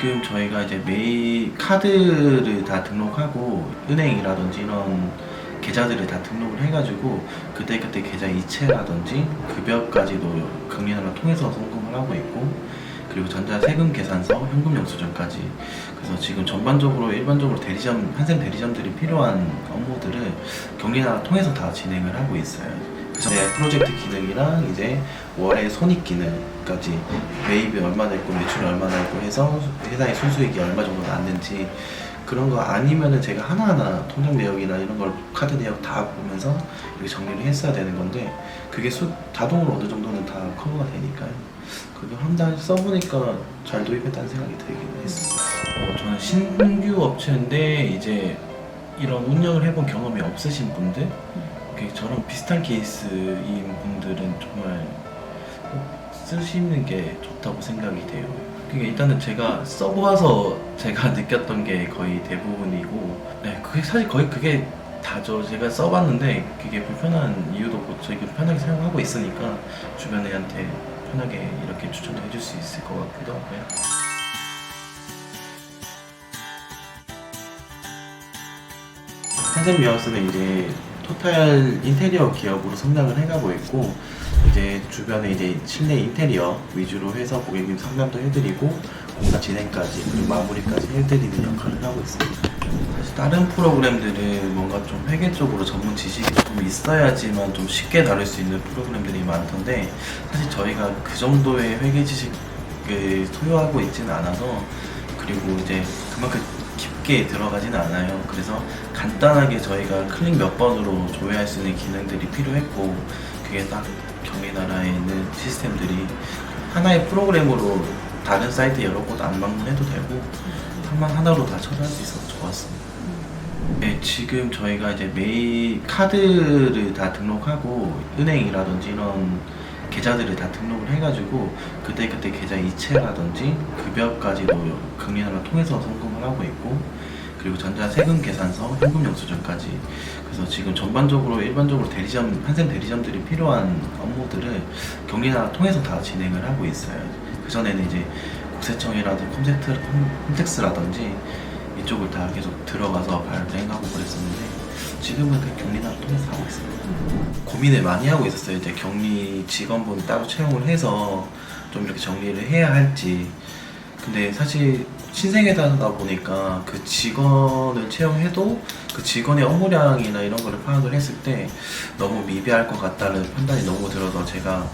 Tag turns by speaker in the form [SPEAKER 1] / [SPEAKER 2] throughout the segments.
[SPEAKER 1] 지금 저희가 이제 매일 카드를 다 등록하고 은행이라든지 이런 계좌들을 다 등록을 해가지고 그때그때 계좌 이체라든지 급여까지도 금리나라 통해서 송금을 하고 있고 그리고 전자 세금 계산서, 현금 영수증까지 그래서 지금 전반적으로 일반적으로 대리점 한샘 대리점들이 필요한 업무들을 경리나라 통해서 다 진행을 하고 있어요. 이제 프로젝트 기능이랑 이제 월의 손익 기능까지 매입이 얼마 됐고 매출이 얼마 나고 해서 회사의 순수익이 얼마 정도 났는지 그런 거 아니면은 제가 하나하나 통장 내역이나 이런 걸 카드 내역 다 보면서 이렇게 정리를 했어야 되는 건데 그게 수, 자동으로 어느 정도는 다 커버가 되니까요. 그게 한 달 써보니까 잘 도입했다는 생각이 들긴 했어요. 어, 저는 신규 업체인데 이제 이런 운영을 해본 경험이 없으신 분들, 이렇게 저랑 비슷한 케이스인 분들은 정말 꼭 쓰시는 게 좋다고 생각이 돼요. 그게 일단은 제가 써보아서 제가 느꼈던 게 거의 대부분이고, 네, 그게 사실 거의 그게 다죠. 제가 써봤는데 그게 불편한 이유도 없고 저희 편하게 사용하고 있으니까 주변 애한테 편하게 이렇게 추천도 해줄 수 있을 것 같기도 하고요. 한샘 미하우스는 이제 토탈 인테리어 기업으로 성장을 해가고 있고 이제 주변에 이제 실내 인테리어 위주로 해서 고객님 상담도 해드리고 공사 진행까지 그리고 마무리까지 해드리는 역할을 하고 있습니다. 사실 다른 프로그램들은 뭔가 좀 회계 쪽으로 전문 지식이 좀 있어야지만 좀 쉽게 다룰 수 있는 프로그램들이 많던데 사실 저희가 그 정도의 회계 지식을 소유하고 있지는 않아서 그리고 이제 그만큼 깊게 들어가지는 않아요. 그래서 간단하게 저희가 클릭 몇 번으로 조회할 수 있는 기능들이 필요했고 그게 딱 경리나라에 있는 시스템들이 하나의 프로그램으로 다른 사이트 여러 곳 안 방문해도 되고 한만 하나로 다 처리할 수 있어서 좋았습니다. 네, 지금 저희가 이제 매일 카드를 다 등록하고 은행이라든지 이런 계좌들을 다 등록을 해가지고 그때그때 계좌 이체라든지 급여까지도 금리나라 통해서 송금을 하고 있고 그리고 전자 세금 계산서, 현금 영수증까지 그래서 지금 전반적으로 일반적으로 대리점 한샘 대리점들이 필요한 업무들을 경리나라 통해서 다 진행을 하고 있어요. 그 전에는 이제 국세청이라든지 컴센트, 컴텍스라든지 이쪽을 다 계속 들어가서 발행하고 그랬었는데 지금은 그 경리나라 통해서 하고 있습니다. 고민을 많이 하고 있었어요. 이제 격리 직원분 따로 채용을 해서 좀 이렇게 정리를 해야 할지. 근데 사실 신생회사다 보니까 그 직원을 채용해도 그 직원의 업무량이나 이런 거를 파악을 했을 때 너무 미비할 것 같다는 판단이 너무 들어서 제가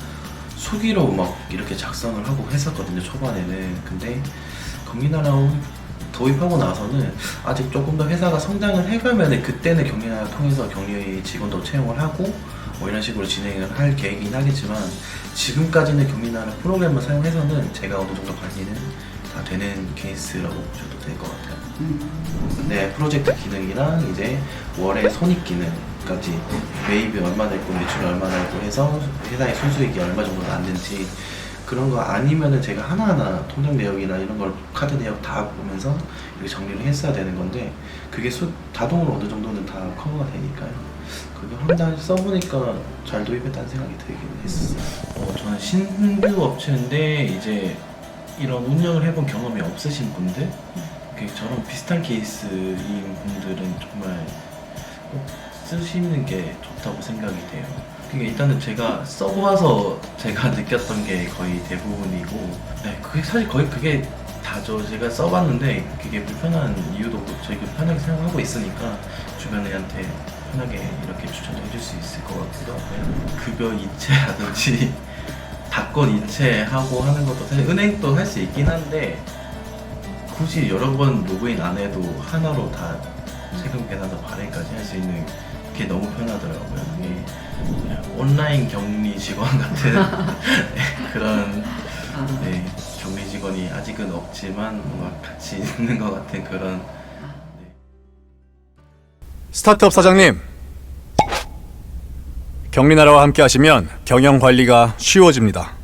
[SPEAKER 1] 수기로 막 이렇게 작성을 하고 했었거든요 초반에는. 근데 경리나라 도입하고 나서는 아직 조금 더 회사가 성장을 해가면은 그때는 경리나라 통해서 격리 직원도 채용을 하고 뭐 이런 식으로 진행을 할 계획이긴 하겠지만 지금까지는 경리나라 프로그램을 사용해서는 제가 어느 정도 관리는 다 되는 케이스라고 보셔도 될 것 같아요. 네, 프로젝트 기능이랑 이제 월의 손익 기능까지 매입이 얼마 됐고 매출이 얼마 나고 해서 회사의 순수익이 얼마 정도 났는지 그런 거 아니면은 제가 하나하나 통장 내역이나 이런 걸 카드 내역 다 보면서 이렇게 정리를 했어야 되는 건데 그게 수, 자동으로 어느 정도는 다 커버가 되니까요. 그게 한달 써보니까 잘 도입했다는 생각이 들긴 했었어요. 어, 저는 신규 업체인데 이제 이런 운영을 해본 경험이 없으신 분들, 이렇게 저랑 비슷한 케이스인 분들은 정말 꼭 쓰시는 게 좋다고 생각이 돼요. 그게 일단은 제가 써보아서 제가 느꼈던 게 거의 대부분이고, 네, 그게 사실 거의 그게 다죠. 제가 써봤는데 그게 불편한 이유도 없고 저희가 편하게 사용하고 있으니까 주변 애한테 편하게 이렇게 추천도 해줄 수 있을 것 같기도 하고요. 급여 이체라든지 답권 이체하고 하는 것도 사실 은행도 할 수 있긴 한데 굳이 여러 번 로그인 안 해도 하나로 다 세금 계산서 발행까지 할 수 있는 게 너무 편하더라고요. 이게 온라인 격리 직원 같은 네, 그런
[SPEAKER 2] 아,
[SPEAKER 1] 네, 격리 직원이 아직은 없지만 뭔가 같이 있는 것 같은 그런 네.
[SPEAKER 3] 스타트업 사장님, 경리나라와 함께 하시면 경영 관리가 쉬워집니다.